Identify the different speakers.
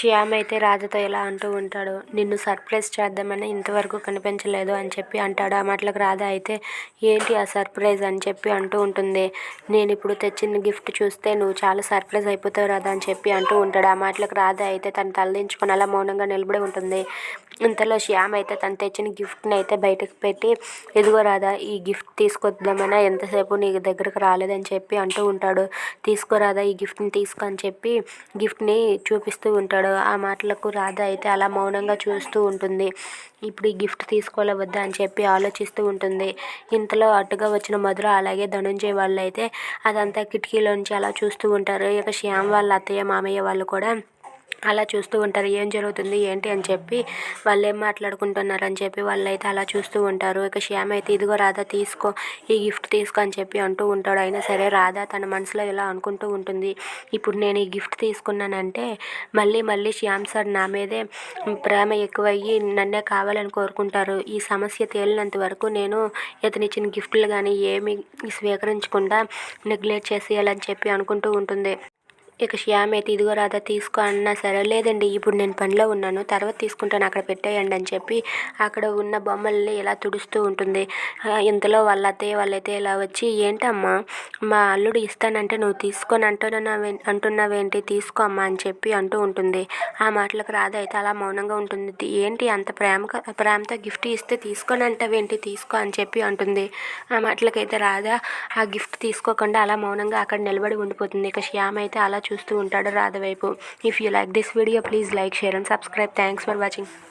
Speaker 1: శ్యామ్ అయితే రాధతో ఇలా అంటూ ఉంటాడు. నిన్ను సర్ప్రైజ్ చేద్దామని ఇంతవరకు కనిపించలేదు అని చెప్పి అంటాడు. ఆ మాటలకు రాధ అయితే ఏంటి ఆ సర్ప్రైజ్ అని చెప్పి అంటూ ఉంటుంది. నేను ఇప్పుడు తెచ్చిన గిఫ్ట్ చూస్తే నువ్వు చాలా సర్ప్రైజ్ అయిపోతావు రాధా అని చెప్పి అంటూ ఉంటాడు. ఆ మాటలకు రాధ అయితే తను తలదించుకొని అలా మౌనంగా నిలబడి ఉంటుంది. ఇంతలో శ్యామ్ అయితే తను తెచ్చిన గిఫ్ట్ని అయితే బయటకు పెట్టి ఎదుగో రాదా ఈ గిఫ్ట్ తీసుకొద్దామన్నా ఎంతసేపు నీ దగ్గరకు రాలేదని చెప్పి అంటూ ఉంటాడు. తీసుకోరాదా ఈ గిఫ్ట్ని తీసుకో అని చెప్పి గిఫ్ట్ని చూపిస్తూ ఉంటాడు. ఆ మాటలకు రాధ అయితే అలా మౌనంగా చూస్తూ ఉంటుంది. ఇప్పుడు ఈ గిఫ్ట్ తీసుకోవాలా వద్దా అని చెప్పి ఆలోచిస్తూ ఉంటుంది. ఇంతలో అటుగా వచ్చిన మధుర అలాగే ధనుంజయ వాళ్ళు అయితే అదంతా కిటికీలోంచి అలా చూస్తూ ఉంటారు. ఇక శ్యామ్ వాళ్ళ అత్తయ్య మామయ్య వాళ్ళు కూడా అలా చూస్తూ ఉంటారు. ఏం జరుగుతుంది? ఏంటి? అని చెప్పి వాళ్ళు ఏం మాట్లాడుకుంటున్నారు? అని చెప్పి వాళ్ళు అయితే అలా చూస్తూ ఉంటారు. ఇక శ్యామ్ అయితే ఇదిగో రాధా తీసుకో. ఈ గిఫ్ట్ తీసుకో అని చెప్పి అంటూ ఉంటాడు. అయినా సరే రాధా తన మనసులో ఇలా అనుకుంటూ ఉంటుంది. ఇప్పుడు నేను ఈ గిఫ్ట్ తీసుకున్నానంటే మళ్ళీ మళ్ళీ శ్యామ్ సార్ నా మీదే ప్రేమ ఎక్కువయ్యి నన్నే కావాలని కోరుకుంటారు. ఈ సమస్య తేలినంత వరకు నేను ఇతనిచ్చిన గిఫ్ట్లు కానీ ఏమి స్వీకరించకుండా నెగ్లెక్ట్ చేసేయాలని చెప్పి అనుకుంటూ ఉంటుంది. ఇక శ్యామ్ అయితే ఇదిగో రాధా తీసుకో అన్నా సరే లేదండి ఇప్పుడు నేను పనిలో ఉన్నాను తర్వాత తీసుకుంటాను అక్కడ పెట్టేయండి అని చెప్పి అక్కడ ఉన్న బొమ్మల్ని ఇలా తుడుస్తూ ఉంటుంది. ఇంతలో వాళ్ళ అత్తయ్య వాళ్ళైతే ఇలా వచ్చి ఏంటమ్మా మా అల్లుడు ఇస్తానంటే నువ్వు తీసుకొని అంటున్నావే అంటున్నావేంటి? తీసుకో అమ్మా అని చెప్పి అంటూ ఉంటుంది. ఆ మాటలకు రాధ అయితే అలా మౌనంగా ఉంటుంది. ఏంటి అంత ప్రేమ ప్రేమతో గిఫ్ట్ ఇస్తే తీసుకొని అంటావేంటి? తీసుకో అని చెప్పి అంటుంది. ఆ మాటలకైతే రాధ ఆ గిఫ్ట్ తీసుకోకుండా అలా మౌనంగా అక్కడ నిలబడి ఉండిపోతుంది. ఇక శ్యామ్ అయితే అలా చూస్తూ ఉంటాడు రాధ వైపు. If you like this video please like share and subscribe thanks for watching